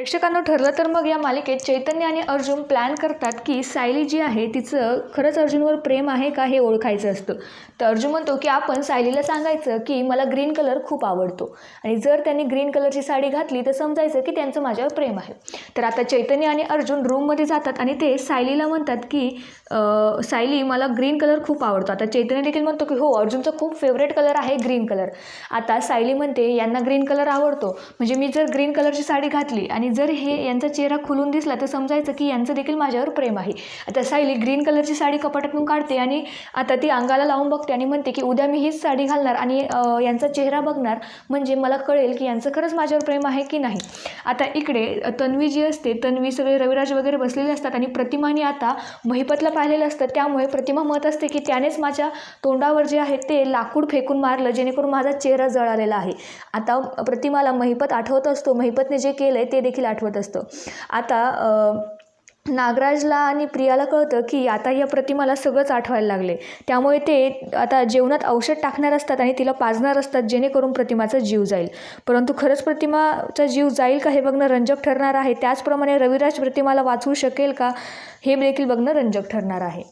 प्रेक्षकांना ठरलं तर मग या मालिकेत चैतन्य आणि अर्जुन प्लॅन करतात की सायली जी आहे तिचं खरंच अर्जुनवर प्रेम आहे का हे ओळखायचं असतं. तर अर्जुन म्हणतो की आपण सायलीला सांगायचं की मला ग्रीन कलर खूप आवडतो. आणि जर त्यांनी ग्रीन कलरची साडी घातली तर समजायचं की त्यांचं माझ्यावर प्रेम आहे. तर आता चैतन्य आणि अर्जुन रूममध्ये जातात आणि ते सायलीला म्हणतात की सायली मला ग्रीन कलर खूप आवडतो. आता चैतन्य देखील म्हणतो की हो अर्जुनचा खूप फेवरेट कलर आहे ग्रीन कलर आता सायली म्हणते यांना ग्रीन कलर आवडतो. म्हणजे मी जर ग्रीन कलरची साडी घातली आणि जर हे यांचा चेहरा खुलून दिसला तर समजायचं की यांचं देखील माझ्यावर प्रेम आहे. आता सायली ग्रीन कलरची साडी कपाटातून काढते आणि आता ती अंगाला लावून बघते आणि म्हणते की उद्या मी हीच साडी घालणार आणि यांचा चेहरा बघणार म्हणजे मला कळेल की यांचं खरंच माझ्यावर प्रेम आहे की नाही. आता इकडे तन्वी जी असते तन्वी सगळे रविराज वगैरे बसलेले असतात आणि प्रतिमाने आता महिपतला पाहिलेलं असतं. त्यामुळे प्रतिमा मत असते की त्यानेच माझ्या तोंडावर जे आहे ते लाकूड फेकून मारलं जेणेकरून माझा चेहरा जळालेला आहे. आता प्रतिमाला महिपत आठवत असतो. महिपतने जे केलं आहे ते देखील आठवत असतं. आता नागराजला आणि प्रियाला कळतं की आता या प्रतिमाला सगळंच आठवायला लागले. त्यामुळे ते आता जेवणात औषध टाकणार असतात आणि तिला पाजणार असतात जेणेकरून प्रतिमाचा जीव जाईल. परंतु खरंच प्रतिमाचा जीव जाईल का हे बघणं रंजक ठरणार आहे. त्याचप्रमाणे रविराज प्रतिमाला वाचवू शकेल का हे देखील बघणं रंजक ठरणार आहे.